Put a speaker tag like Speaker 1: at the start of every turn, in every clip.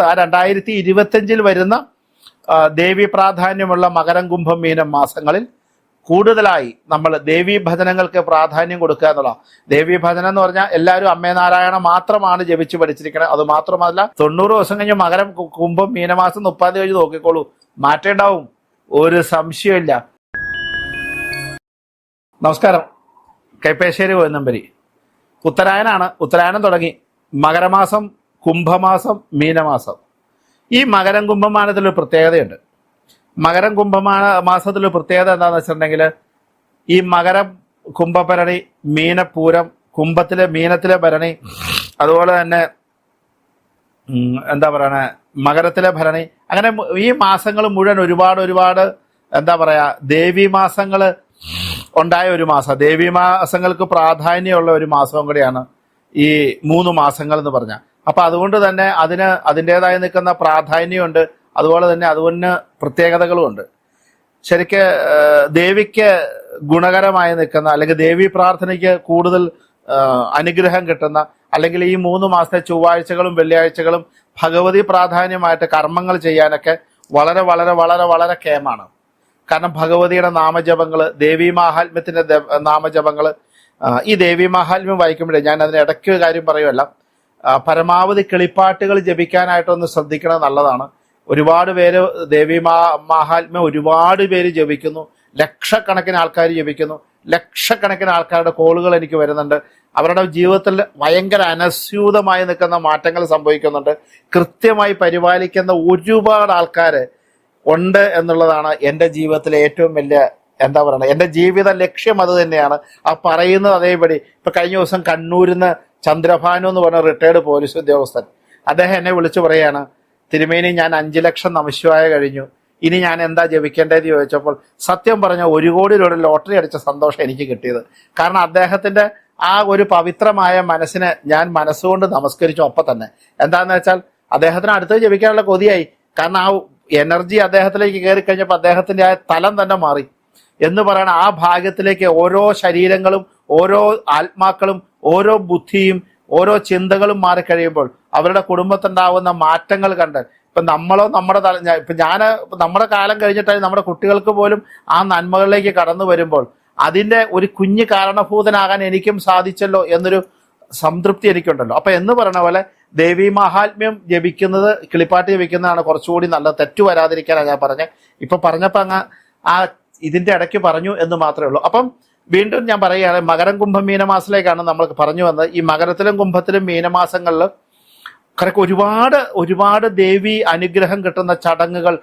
Speaker 1: അടുത്ത രണ്ടായിരത്തി ഇരുപത്തഞ്ചിൽ വരുന്ന ദേവി പ്രാധാന്യമുള്ള മകരം കുംഭം മീനം മാസങ്ങളിൽ കൂടുതലായി നമ്മൾ ദേവീ ഭജനങ്ങൾക്ക് പ്രാധാന്യം കൊടുക്കുക എന്നുള്ള ദേവീ ഭജനം എന്ന് പറഞ്ഞാൽ എല്ലാവരും അമ്മേ നാരായണ മാത്രമാണ് ജപിച്ചു പഠിച്ചിരിക്കുന്നത് അത് മാത്രമല്ല തൊണ്ണൂറ് ദിവസം കഴിഞ്ഞ് മകരം കുംഭം മീനമാസം മുപ്പത് കഴിഞ്ഞ് നോക്കിക്കോളൂ. മാറ്റേണ്ടാവും. ഒരു സംശയമില്ല നമസ്കാരം. കൈപ്പേശ്ശേരി കോയനമ്പരി ഉത്തരായനാണ്. ഉത്തരായനം തുടങ്ങി. മകരമാസം കുംഭമാസം മീനമാസം. ഈ മകരം കുംഭമാനത്തിൽ ഒരു പ്രത്യേകതയുണ്ട്. മകരം കുംഭമാന മാസത്തിലൊരു പ്രത്യേകത എന്താണെന്ന് വെച്ചിട്ടുണ്ടെങ്കിൽ ഈ മകരം കുംഭഭരണി മീനപ്പൂരം കുംഭത്തിലെ മീനത്തിലെ ഭരണി അതുപോലെ തന്നെ എന്താ പറയണ മകരത്തിലെ ഭരണി. അങ്ങനെ ഈ മാസങ്ങൾ മുഴുവൻ ഒരുപാട് ഒരുപാട് എന്താ പറയാ ദേവി മാസങ്ങൾ ഉണ്ടായ ഒരു മാസം. ദേവി മാസങ്ങൾക്ക് പ്രാധാന്യമുള്ള ഒരു മാസവും കൂടിയാണ് ഈ മൂന്ന് മാസങ്ങൾ എന്ന് പറഞ്ഞ അപ്പൊ അതുകൊണ്ട് തന്നെ അതിന് അതിന്റെതായി നിൽക്കുന്ന പ്രാധാന്യമുണ്ട്. അതുപോലെ തന്നെ അതുകൊണ്ട് പ്രത്യേകതകളുമുണ്ട്. ശരിക്ക് ദേവിക്ക് ഗുണകരമായി നിൽക്കുന്ന അല്ലെങ്കിൽ ദേവി പ്രാർത്ഥനയ്ക്ക് കൂടുതൽ അനുഗ്രഹം കിട്ടുന്ന അല്ലെങ്കിൽ ഈ മൂന്ന് മാസത്തെ ചൊവ്വാഴ്ചകളും വെള്ളിയാഴ്ചകളും ഭഗവതി പ്രാധാന്യമായിട്ട് കർമ്മങ്ങൾ ചെയ്യാനൊക്കെ വളരെ വളരെ വളരെ വളരെ കേമാണ് കാരണം ഭഗവതിയുടെ നാമജപങ്ങൾ ദേവി മാഹാത്മ്യത്തിന്റെ ദ- നാമജപങ്ങൾ ഈ ദേവി മാഹാത്മ്യം വായിക്കുമ്പോഴേ ഞാൻ അതിന് ഇടയ്ക്ക് കാര്യം പറയുമല്ല പരമാവധി കിളിപ്പാട്ടുകൾ ജപിക്കാനായിട്ടൊന്ന് ശ്രദ്ധിക്കണത് നല്ലതാണ്. ഒരുപാട് പേര് ദേവി മാ മാഹാത്മ്യം ഒരുപാട് പേര് ജപിക്കുന്നു. ലക്ഷക്കണക്കിന് ആൾക്കാർ ജപിക്കുന്നു. ലക്ഷക്കണക്കിന് ആൾക്കാരുടെ കോളുകൾ എനിക്ക് വരുന്നുണ്ട്. അവരുടെ ജീവിതത്തിൽ ഭയങ്കര അനസ്യൂതമായി നിൽക്കുന്ന മാറ്റങ്ങൾ സംഭവിക്കുന്നുണ്ട്. കൃത്യമായി പരിപാലിക്കുന്ന ഒരുപാട് ആൾക്കാർ ഉണ്ട് എന്നുള്ളതാണ് എന്റെ ജീവിതത്തിലെ ഏറ്റവും വലിയ എന്താ പറയുക എന്റെ ജീവിത ലക്ഷ്യം അത് തന്നെയാണ്. ആ പറയുന്നത് അതേപടി. ഇപ്പം കഴിഞ്ഞ ദിവസം കണ്ണൂരിൽ നിന്ന് ചന്ദ്രഭാനു എന്ന് പറഞ്ഞ റിട്ടയർഡ് പോലീസ് ഉദ്യോഗസ്ഥൻ. അദ്ദേഹം എന്നെ വിളിച്ചു പറയാണ് തിരുമേനി ഞാൻ അഞ്ചു ലക്ഷം നമശിവായ കഴിഞ്ഞു. ഇനി ഞാൻ എന്താ ജപിക്കേണ്ടത്? ചോദിച്ചപ്പോൾ സത്യം പറഞ്ഞ ഒരു കോടി രൂപ ലോട്ടറി അടിച്ച സന്തോഷം എനിക്ക് കിട്ടിയത്. കാരണം അദ്ദേഹത്തിന്റെ ആ ഒരു പവിത്രമായ മനസ്സിനെ ഞാൻ മനസ്സുകൊണ്ട് നമസ്കരിച്ചു ഒപ്പം തന്നെ. എന്താന്ന് വെച്ചാൽ അദ്ദേഹത്തിന് അടുത്ത് ജപിക്കാനുള്ള കൊതിയായി. കാരണം ആ എനർജി അദ്ദേഹത്തിലേക്ക് കയറി കഴിഞ്ഞപ്പോൾ അദ്ദേഹത്തിന്റെ ആ തലം തന്നെ മാറി. എന്ന് പറയുന്ന ആ ഭാഗ്യത്തിലേക്ക് ഓരോ ശരീരങ്ങളും ഓരോ ആത്മാക്കളും ഓരോ ബുദ്ധിയും ഓരോ ചിന്തകളും മാറിക്കഴിയുമ്പോൾ അവരുടെ കുടുംബത്തുണ്ടാവുന്ന മാറ്റങ്ങൾ കണ്ട് ഇപ്പൊ നമ്മളോ നമ്മുടെ തല ഇപ്പം ഞാൻ നമ്മുടെ കാലം കഴിഞ്ഞിട്ടായി നമ്മുടെ കുട്ടികൾക്ക് പോലും ആ നന്മകളിലേക്ക് കടന്നു വരുമ്പോൾ അതിന്റെ ഒരു കുഞ്ഞ് കാരണഭൂതനാകാൻ എനിക്കും സാധിച്ചല്ലോ എന്നൊരു സംതൃപ്തി എനിക്കുണ്ടല്ലോ. അപ്പൊ എന്ന് പറയുന്ന പോലെ ദേവി മഹാത്മ്യം ജപിക്കുന്നത് കിളിപ്പാട്ട് ജപിക്കുന്നതാണ് കുറച്ചുകൂടി നല്ലത്. തെറ്റു വരാതിരിക്കാനാണ് ഞാൻ പറഞ്ഞത്. ഇപ്പൊ പറഞ്ഞപ്പോൾ അങ്ങ് ആ ഇതിന്റെ ഇടയ്ക്ക് പറഞ്ഞു എന്ന് മാത്രമേ ഉള്ളൂ. അപ്പം വീണ്ടും ഞാൻ പറയുകയാണ് മകരം കുംഭം മീനമാസത്തിലേക്കാണ് നമ്മൾ പറഞ്ഞു വന്നത്. ഈ മകരത്തിലും കുംഭത്തിലും മീനമാസങ്ങളിൽ കറക്റ്റ് ഒരുപാട് ഒരുപാട് ദേവി അനുഗ്രഹം കിട്ടുന്ന ചടങ്ങുകൾ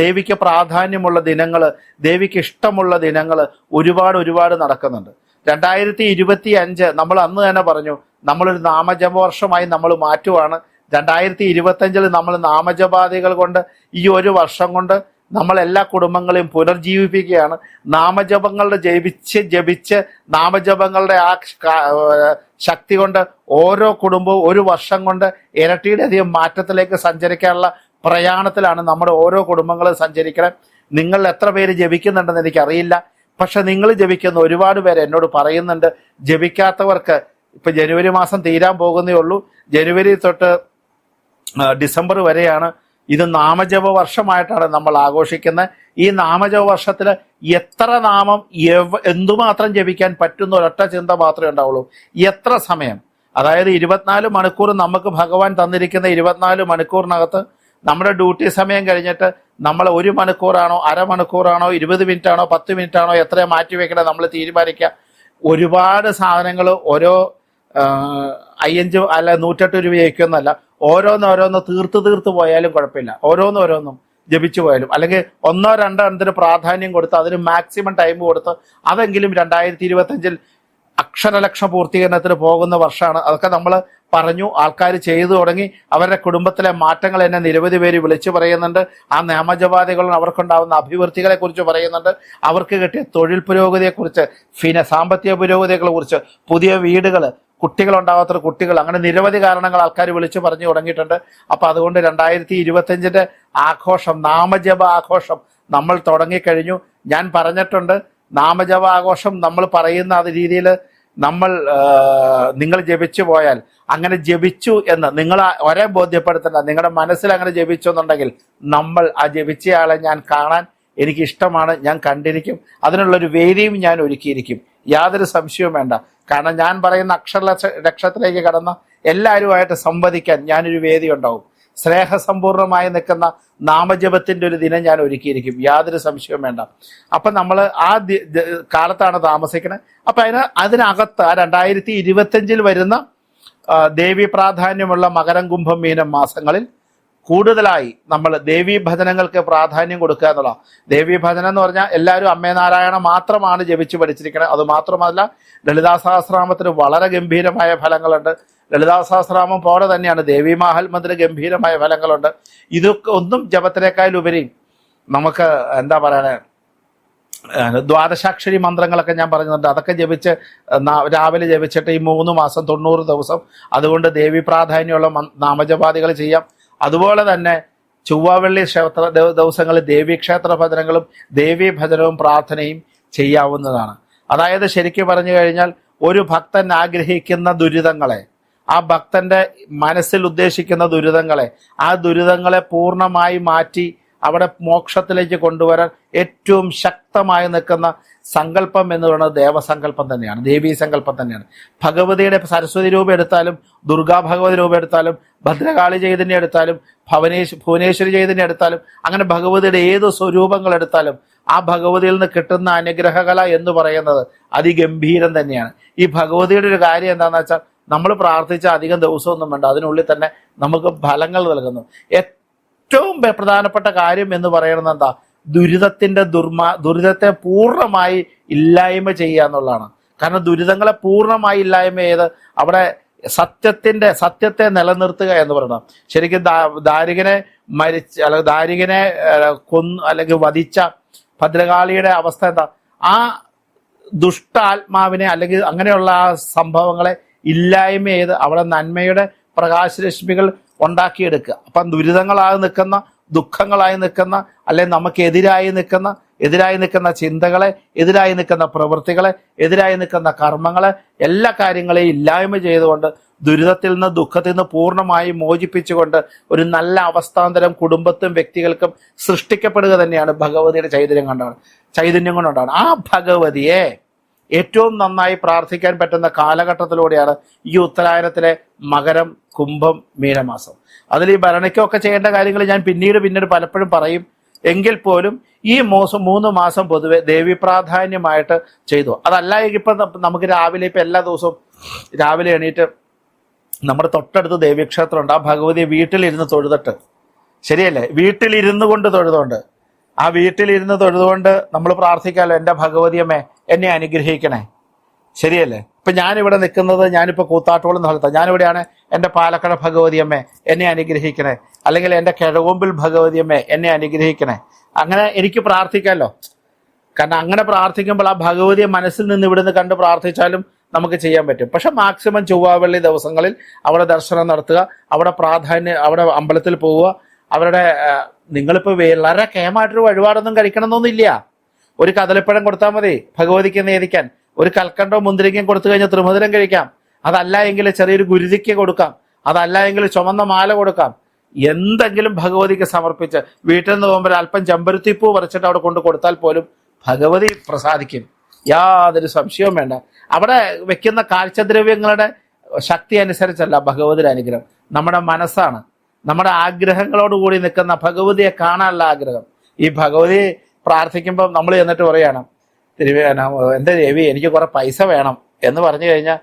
Speaker 1: ദേവിക്ക് പ്രാധാന്യമുള്ള ദിനങ്ങൾ ദേവിക്ക് ഇഷ്ടമുള്ള ദിനങ്ങൾ ഒരുപാട് ഒരുപാട് നടക്കുന്നുണ്ട്. രണ്ടായിരത്തി ഇരുപത്തി അഞ്ച് നമ്മൾ അന്ന് തന്നെ പറഞ്ഞു നമ്മളൊരു നാമജപ വർഷമായി നമ്മൾ മാറ്റുവാണ്. രണ്ടായിരത്തി ഇരുപത്തി അഞ്ചിൽ നമ്മൾ നാമജപാദികൾ കൊണ്ട് ഈ ഒരു വർഷം കൊണ്ട് നമ്മൾ എല്ലാ കുടുംബങ്ങളെയും പുനർജീവിപ്പിക്കുകയാണ്. നാമജപങ്ങളുടെ ജപിച്ച് ജപിച്ച് നാമജപങ്ങളുടെ ആ ശക്തി കൊണ്ട് ഓരോ കുടുംബവും ഒരു വർഷം കൊണ്ട് ഇരട്ടിയുടെ അധികം മാറ്റത്തിലേക്ക് സഞ്ചരിക്കാനുള്ള പ്രയാണത്തിലാണ് നമ്മുടെ ഓരോ കുടുംബങ്ങളും സഞ്ചരിക്കണം. നിങ്ങൾ എത്ര പേര് ജപിക്കുന്നുണ്ടെന്ന് എനിക്കറിയില്ല. പക്ഷെ നിങ്ങൾ ജപിക്കുന്ന ഒരുപാട് പേര് എന്നോട് പറയുന്നുണ്ട് ജപിക്കാത്തവർക്ക് ഇപ്പൊ ജനുവരി മാസം തീരാൻ പോകുന്നേ ഉള്ളൂ. ജനുവരി തൊട്ട് ഡിസംബർ വരെയാണ് ഇത് നാമജപ വർഷമായിട്ടാണ് നമ്മൾ ആഘോഷിക്കുന്നത് ഈ നാമജപ വർഷത്തിൽ എത്ര നാമം എന്തുമാത്രം ജപിക്കാൻ പറ്റുന്ന ഒരൊറ്റ ചിന്ത മാത്രമേ ഉണ്ടാവുള്ളൂ. എത്ര സമയം? അതായത് ഇരുപത്തിനാല് മണിക്കൂർ നമുക്ക് ഭഗവാൻ തന്നിരിക്കുന്ന ഇരുപത്തിനാല് മണിക്കൂറിനകത്ത് നമ്മുടെ ഡ്യൂട്ടി സമയം കഴിഞ്ഞിട്ട് നമ്മൾ ഒരു മണിക്കൂറാണോ അരമണിക്കൂറാണോ ഇരുപത് മിനിറ്റ് ആണോ പത്ത് മിനിറ്റ് ആണോ എത്ര മാറ്റി വെക്കണം നമ്മൾ തീരുമാനിക്കുക. ഒരുപാട് സാധനങ്ങൾ ഓരോ അയ്യഞ്ച് അല്ല നൂറ്റെട്ട് രൂപയ്ക്കൊന്നല്ല ഓരോന്നോരോന്ന് തീർത്ത് തീർത്ത് പോയാലും കുഴപ്പമില്ല. ഓരോന്നോരോന്നും ജപിച്ചു പോയാലും. അല്ലെങ്കിൽ ഒന്നോ രണ്ടോ എണ്ണത്തിന് പ്രാധാന്യം കൊടുത്ത് അതിന് മാക്സിമം ടൈം കൊടുത്ത് അതെങ്കിലും രണ്ടായിരത്തി ഇരുപത്തഞ്ചിൽ അക്ഷരലക്ഷ പൂർത്തീകരണത്തിന് പോകുന്ന വർഷമാണ്. അതൊക്കെ നമ്മൾ പറഞ്ഞു ആൾക്കാർ ചെയ്തു തുടങ്ങി അവരുടെ കുടുംബത്തിലെ മാറ്റങ്ങൾ എന്നെ നിരവധി പേര് വിളിച്ചു പറയുന്നുണ്ട്. ആ നിയമജപാതികളും അവർക്കുണ്ടാവുന്ന അഭിവൃദ്ധികളെ കുറിച്ച് പറയുന്നുണ്ട്. അവർക്ക് കിട്ടിയ തൊഴിൽ പുരോഗതിയെക്കുറിച്ച് ഫിന സാമ്പത്തിക പുരോഗതികളെ കുറിച്ച് പുതിയ വീടുകൾ കുട്ടികളുണ്ടാവാത്ത കുട്ടികൾ. അങ്ങനെ നിരവധി കാരണങ്ങൾ ആൾക്കാർ വിളിച്ചു പറഞ്ഞു തുടങ്ങിയിട്ടുണ്ട്. അപ്പൊ അതുകൊണ്ട് രണ്ടായിരത്തി ഇരുപത്തിയഞ്ചിന്റെ ആഘോഷം നാമജപ ആഘോഷം നമ്മൾ തുടങ്ങിക്കഴിഞ്ഞു. ഞാൻ പറഞ്ഞിട്ടുണ്ട് നാമജപ ആഘോഷം നമ്മൾ പറയുന്ന അത് രീതിയിൽ നമ്മൾ നിങ്ങൾ ജപിച്ചു പോയാൽ അങ്ങനെ ജപിച്ചു എന്ന് നിങ്ങൾ ഒരേ ബോധ്യപ്പെടുത്തണ്ട. നിങ്ങളുടെ മനസ്സിൽ അങ്ങനെ ജപിച്ചു എന്നുണ്ടെങ്കിൽ നമ്മൾ ആ ജപിച്ചയാളെ ഞാൻ കാണാൻ എനിക്ക് ഇഷ്ടമാണ് ഞാൻ കണ്ടിരിക്കും. അതിനുള്ളൊരു വേദിയും ഞാൻ ഒരുക്കിയിരിക്കും. യാതൊരു സംശയവും വേണ്ട. കാരണം ഞാൻ പറയുന്ന അക്ഷര ലക്ഷത്തിലേക്ക് കടന്ന എല്ലാവരുമായിട്ട് സംവദിക്കാൻ ഞാനൊരു വേദി ഉണ്ടാവും. സ്നേഹസമ്പൂർണമായി നിൽക്കുന്ന നാമജപത്തിന്റെ ഒരു ദിനം ഞാൻ ഒരുക്കിയിരിക്കും. യാതൊരു സംശയവും വേണ്ട. അപ്പം നമ്മൾ ആ കാലത്താണ് താമസിക്കുന്നത് അപ്പം അതിന് അതിനകത്ത് ആ രണ്ടായിരത്തി ഇരുപത്തഞ്ചിൽ വരുന്ന ദേവി പ്രാധാന്യമുള്ള മകരം കുംഭം മീനം മാസങ്ങളിൽ കൂടുതലായി നമ്മൾ ദേവീ ഭജനങ്ങൾക്ക് പ്രാധാന്യം കൊടുക്കുക എന്നുള്ള ദേവീ ഭജനം എന്ന് പറഞ്ഞാൽ എല്ലാവരും അമ്മേ നാരായണ മാത്രമാണ് ജപിച്ച് പഠിച്ചിരിക്കുന്നത്. അത് മാത്രമല്ല ലളിതാ സഹസ്രാമത്തിന് വളരെ ഗംഭീരമായ ഫലങ്ങളുണ്ട്. ലളിതാ സഹസ്രാമം പോലെ തന്നെയാണ് ദേവീ മഹാത്മത്തിന് ഗംഭീരമായ ഫലങ്ങളുണ്ട്. ഇതൊക്കെ ഒന്നും ജപത്തിനേക്കാളുപരി നമുക്ക് എന്താ പറയണേ? ദ്വാദശാക്ഷരി മന്ത്രങ്ങളൊക്കെ ഞാൻ പറഞ്ഞിട്ടുണ്ട്. അതൊക്കെ ജപിച്ച് രാവിലെ ജപിച്ചിട്ട് ഈ മൂന്ന് മാസം തൊണ്ണൂറ് ദിവസം അതുകൊണ്ട് ദേവി പ്രാധാന്യമുള്ള നാമജപാദികൾ ചെയ്യാം. അതുപോലെ തന്നെ ചൊവ്വാവെള്ളി ക്ഷേത്ര ദിവസങ്ങളിൽ ദേവീക്ഷേത്ര ഭജനങ്ങളും ദേവീ ഭജനവും പ്രാർത്ഥനയും ചെയ്യാവുന്നതാണ്. അതായത് ശരിക്കും പറഞ്ഞു കഴിഞ്ഞാൽ ഒരു ഭക്തൻ ആഗ്രഹിക്കുന്ന ദുരിതങ്ങളെ ആ ഭക്തന്റെ മനസ്സിൽ ഉദ്ദേശിക്കുന്ന ദുരിതങ്ങളെ ആ ദുരിതങ്ങളെ പൂർണമായി മാറ്റി അവിടെ മോക്ഷത്തിലേക്ക് കൊണ്ടുവരാൻ ഏറ്റവും ശക്തമായി നിൽക്കുന്ന സങ്കല്പം എന്ന് പറയുന്നത് ദേവസങ്കല്പം തന്നെയാണ് ദേവീ സങ്കല്പം തന്നെയാണ്. ഭഗവതിയുടെ സരസ്വതി രൂപം എടുത്താലും ദുർഗാ ഭഗവതി രൂപം എടുത്താലും ഭദ്രകാളി ചൈതന്യം എടുത്താലും ഭവനേശ് ഭുവനേശ്വരി ചൈതന്യം എടുത്താലും അങ്ങനെ ഭഗവതിയുടെ ഏത് സ്വരൂപങ്ങൾ എടുത്താലും ആ ഭഗവതിയിൽ നിന്ന് കിട്ടുന്ന അനുഗ്രഹകല എന്ന് പറയുന്നത് അതിഗംഭീരം തന്നെയാണ്. ഈ ഭഗവതിയുടെ ഒരു കാര്യം എന്താണെന്ന് വെച്ചാൽ നമ്മൾ പ്രാർത്ഥിച്ച അധികം ദിവസമൊന്നും വേണ്ട. അതിനുള്ളിൽ തന്നെ നമുക്ക് ഫലങ്ങൾ നൽകുന്നു. ഏറ്റവും പ്ര- പ്രധാനപ്പെട്ട കാര്യം എന്ന് പറയുന്നത് എന്താ? ദുരിതത്തിന്റെ ദുർമാ ദുരിതത്തെ പൂർണമായി ഇല്ലായ്മ ചെയ്യുക എന്നുള്ളതാണ്. കാരണം ദുരിതങ്ങളെ പൂർണമായി ഇല്ലായ്മ ചെയ്ത് അവിടെ സത്യത്തിന്റെ സത്യത്തെ നിലനിർത്തുക എന്ന് പറയണം ശരിക്കും ദാരികനെ മരിച്ച അല്ലെങ്കിൽ ദാരികനെ കൊന്ന് അല്ലെങ്കിൽ വധിച്ച ഭദ്രകാളിയുടെ അവസ്ഥ എന്താ? ആ ദുഷ്ടാത്മാവിനെ അല്ലെങ്കിൽ അങ്ങനെയുള്ള ആ സംഭവങ്ങളെ ഇല്ലായ്മ ചെയ്ത് അവിടെ നന്മയുടെ പ്രകാശരശ്മികൾ ഉണ്ടാക്കിയെടുക്കുക. അപ്പം ദുരിതങ്ങളായി നിൽക്കുന്ന ദുഃഖങ്ങളായി നിൽക്കുന്ന അല്ലെങ്കിൽ നമുക്കെതിരായി നിൽക്കുന്ന എതിരായി നിൽക്കുന്ന ചിന്തകളെ എതിരായി നിൽക്കുന്ന പ്രവൃത്തികളെ എതിരായി നിൽക്കുന്ന കർമ്മങ്ങളെ എല്ലാ കാര്യങ്ങളെയും ഇല്ലായ്മ ചെയ്തുകൊണ്ട് ദുരിതത്തിൽ നിന്ന് ദുഃഖത്തിൽ നിന്ന് പൂർണമായി മോചിപ്പിച്ചുകൊണ്ട് ഒരു നല്ല അവസ്ഥാന്തരം കുടുംബത്തും വ്യക്തികൾക്കും സൃഷ്ടിക്കപ്പെടുക തന്നെയാണ് ഭഗവതിയുടെ ചൈതന്യം കൊണ്ടാണ് ചൈതന്യം കൊണ്ടാണ്. ആ ഭഗവതിയെ ഏറ്റവും നന്നായി പ്രാർത്ഥിക്കാൻ പറ്റുന്ന കാലഘട്ടത്തിലൂടെയാണ് ഈ ഉത്തരായനത്തിലെ മകരം കുംഭം മീനമാസം. അതിൽ ഈ ഭരണിക്കൊക്കെ ചെയ്യേണ്ട കാര്യങ്ങൾ ഞാൻ പിന്നീട് പിന്നീട് പലപ്പോഴും പറയും. എങ്കിൽ പോലും ഈ മോസം മൂന്ന് മാസം പൊതുവെ ദേവി പ്രാധാന്യമായിട്ട് ചെയ്തു. അതല്ല ഇപ്പം നമുക്ക് രാവിലെ ഇപ്പം എല്ലാ ദിവസവും രാവിലെ എണീറ്റ് നമ്മുടെ തൊട്ടടുത്ത് ദേവീക്ഷേത്രമുണ്ട്. ആ ഭഗവതി വീട്ടിലിരുന്ന് തൊഴുതിട്ട്. ശരിയല്ലേ? വീട്ടിലിരുന്ന് കൊണ്ട് തൊഴുതുകൊണ്ട്. ആ വീട്ടിലിരുന്ന് തൊഴുതുകൊണ്ട് നമ്മൾ പ്രാർത്ഥിക്കാമല്ലോ എന്റെ ഭഗവതിയമ്മേ എന്നെ അനുഗ്രഹിക്കണേ. ശരിയല്ലേ? ഇപ്പൊ ഞാനിവിടെ നിൽക്കുന്നത് ഞാനിപ്പോ കൂത്താട്ടോളം സ്ഥലത്താണ് ഞാനിവിടെയാണ് എന്റെ പാലക്കട ഭഗവതിയമ്മേ എന്നെ അനുഗ്രഹിക്കണേ. അല്ലെങ്കിൽ എന്റെ കിഴകൊമ്പിൽ ഭഗവതിയമ്മേ എന്നെ അനുഗ്രഹിക്കണേ. അങ്ങനെ എനിക്ക് പ്രാർത്ഥിക്കാമല്ലോ കാരണം അങ്ങനെ പ്രാർത്ഥിക്കുമ്പോൾ ആ ഭഗവതിയെ മനസ്സിൽ നിന്ന് ഇവിടുന്ന് കണ്ട് പ്രാർത്ഥിച്ചാലും നമുക്ക് ചെയ്യാൻ പറ്റും. പക്ഷെ മാക്സിമം ചൊവ്വാവെള്ളി ദിവസങ്ങളിൽ അവിടെ ദർശനം നടത്തുക അവിടെ പ്രാധാന്യം അവിടെ അമ്പലത്തിൽ പോവുക അവരുടെ നിങ്ങളിപ്പോൾ വളരെ കേമായിട്ടൊരു വഴിപാടൊന്നും കഴിക്കണമെന്നൊന്നുമില്ല. ഒരു കദളിപ്പഴം കൊടുത്താൽ മതി ഭഗവതിക്ക് നേദിക്കാൻ ഒരു കൽക്കണ്ടോ മുന്തിരിങ്ങയും കൊടുത്തു കഴിഞ്ഞാൽ ത്രിമധുരം കഴിക്കാം. അതല്ല എങ്കിൽ ചെറിയൊരു ഗുരുതിക്ക് കൊടുക്കാം. അതല്ല എങ്കിൽ ചുമന്ന മാല കൊടുക്കാം. എന്തെങ്കിലും ഭഗവതിക്ക് സമർപ്പിച്ച് വീട്ടിൽ നിന്ന് പോകുമ്പോൾ അല്പം ചെമ്പരുത്തിപ്പൂ പറിച്ചിട്ട് അവിടെ കൊണ്ട് കൊടുത്താൽ പോലും ഭഗവതി പ്രസാദിക്കും. യാതൊരു സംശയവും വേണ്ട. അവിടെ വെക്കുന്ന കാഴ്ചദ്രവ്യങ്ങളുടെ ശക്തി അനുസരിച്ചല്ല ഭഗവതിയുടെ അനുഗ്രഹം. നമ്മുടെ മനസ്സാണ്. നമ്മുടെ ആഗ്രഹങ്ങളോട് കൂടി നിൽക്കുന്ന ഭഗവതിയെ കാണാനുള്ള ആഗ്രഹം. ഈ ഭഗവതി പ്രാർത്ഥിക്കുമ്പോൾ നമ്മൾ ചെന്നിട്ട് പറയണം തിരുവേ എന്റെ ദേവി എനിക്ക് കുറെ പൈസ വേണം എന്ന് പറഞ്ഞു കഴിഞ്ഞാൽ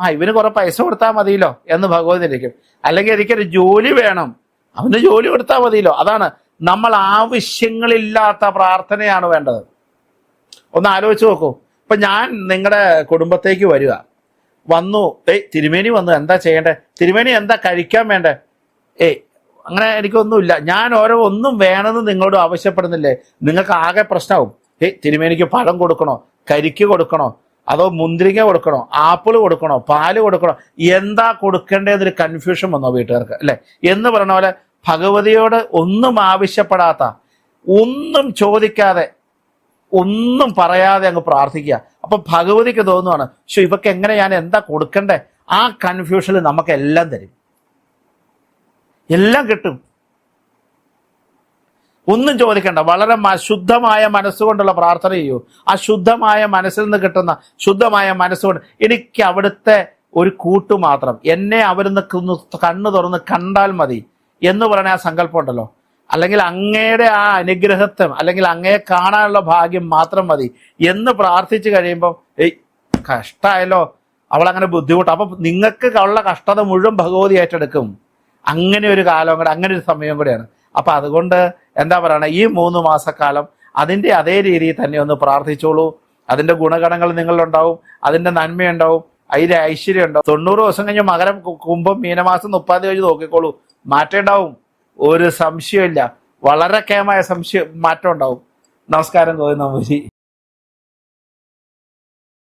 Speaker 1: ആ ഇവന് കുറെ പൈസ കൊടുത്താൽ മതിയല്ലോ എന്ന് ഭഗവതി ഇരിക്കും. അല്ലെങ്കിൽ എനിക്കൊരു ജോലി വേണം. അവന് ജോലി കൊടുത്താൽ മതിയല്ലോ. അതാണ് നമ്മൾ ആവശ്യങ്ങളില്ലാത്ത പ്രാർത്ഥനയാണ് വേണ്ടത്. ഒന്ന് ആലോചിച്ച് നോക്കൂ. ഇപ്പൊ ഞാൻ നിങ്ങളുടെ കുടുംബത്തേക്ക് വരിക വന്നു. ഏയ് തിരുമേനി വന്നു. എന്താ ചെയ്യേണ്ടേ? തിരുമേനി എന്താ കഴിക്കാൻ വേണ്ടേ? ഏയ് അങ്ങനെ എനിക്കൊന്നുമില്ല. ഞാൻ ഓരോ ഒന്നും വേണമെന്ന് നിങ്ങളോട് ആവശ്യപ്പെടുന്നില്ലേ? നിങ്ങൾക്ക് ആകെ പ്രശ്നമാവും. ഏയ് തിരുമേനിക്ക് പഴം കൊടുക്കണോ? കരിക്ക് കൊടുക്കണോ? അതോ മുന്തിരിങ്ങ കൊടുക്കണോ? ആപ്പിൾ കൊടുക്കണോ? പാൽ കൊടുക്കണോ? എന്താ കൊടുക്കേണ്ടതെന്നൊരു കൺഫ്യൂഷൻ വന്നോ വീട്ടുകാർക്ക് അല്ലെ? എന്ന് പറഞ്ഞ പോലെ ഭഗവതിയോട് ഒന്നും ആവശ്യപ്പെടാത്ത ഒന്നും ചോദിക്കാതെ ഒന്നും പറയാതെ അങ്ങ് പ്രാർത്ഥിക്കുക. അപ്പൊ ഭഗവതിക്ക് തോന്നുവാണ് പക്ഷെ ഇവക്ക് എങ്ങനെ ഞാൻ എന്താ കൊടുക്കണ്ടേ? ആ കൺഫ്യൂഷനിൽ നമുക്ക് എല്ലാം തരും. എല്ലാം കിട്ടും. ഒന്നും ചോദിക്കേണ്ട. വളരെ ശുദ്ധമായ മനസ്സുകൊണ്ടുള്ള പ്രാർത്ഥന ചെയ്യൂ. ആ ശുദ്ധമായ മനസ്സിൽ നിന്ന് കിട്ടുന്ന ശുദ്ധമായ മനസ്സുകൊണ്ട് എനിക്ക് അവിടുത്തെ ഒരു കൂട്ടു മാത്രം. എന്നെ അവരിന്ന് കണ്ണു തുറന്ന് കണ്ടാൽ മതി എന്ന് പറയുന്ന ആ സങ്കല്പം ഉണ്ടല്ലോ അല്ലെങ്കിൽ അങ്ങയുടെ ആ അനുഗ്രഹത്തെ അല്ലെങ്കിൽ അങ്ങയെ കാണാനുള്ള ഭാഗ്യം മാത്രം മതി എന്ന് പ്രാർത്ഥിച്ചു കഴിയുമ്പോൾ ഏയ് കഷ്ടമായല്ലോ അവൾ അങ്ങനെ ബുദ്ധിമുട്ട്. അപ്പൊ നിങ്ങൾക്ക് ഉള്ള കഷ്ടത മുഴുവൻ ഭഗവതി ഏറ്റെടുക്കും. അങ്ങനെ ഒരു കാലം കൂടെ അങ്ങനെ ഒരു സമയം കൂടെയാണ്. അപ്പൊ അതുകൊണ്ട് എന്താ പറയണ ഈ മൂന്ന് മാസക്കാലം അതിന്റെ അതേ രീതിയിൽ തന്നെ ഒന്ന് പ്രാർത്ഥിച്ചോളൂ. അതിന്റെ ഗുണഗണങ്ങൾ നിങ്ങളിലുണ്ടാവും അതിന്റെ നന്മയുണ്ടാവും അതിന്റെ ഐശ്വര്യം ഉണ്ടാവും. തൊണ്ണൂറ് ദിവസം കഴിഞ്ഞ് മകരം കുംഭം മീനമാസം മുപ്പാതി കഴിഞ്ഞ് നോക്കിക്കോളൂ. മാറ്റം ഉണ്ടാവും. ഒരു സംശയമില്ല വളരെ കേമായ സംശയം മാറ്റം ഉണ്ടാവും. നമസ്കാരം നമ്പൂരി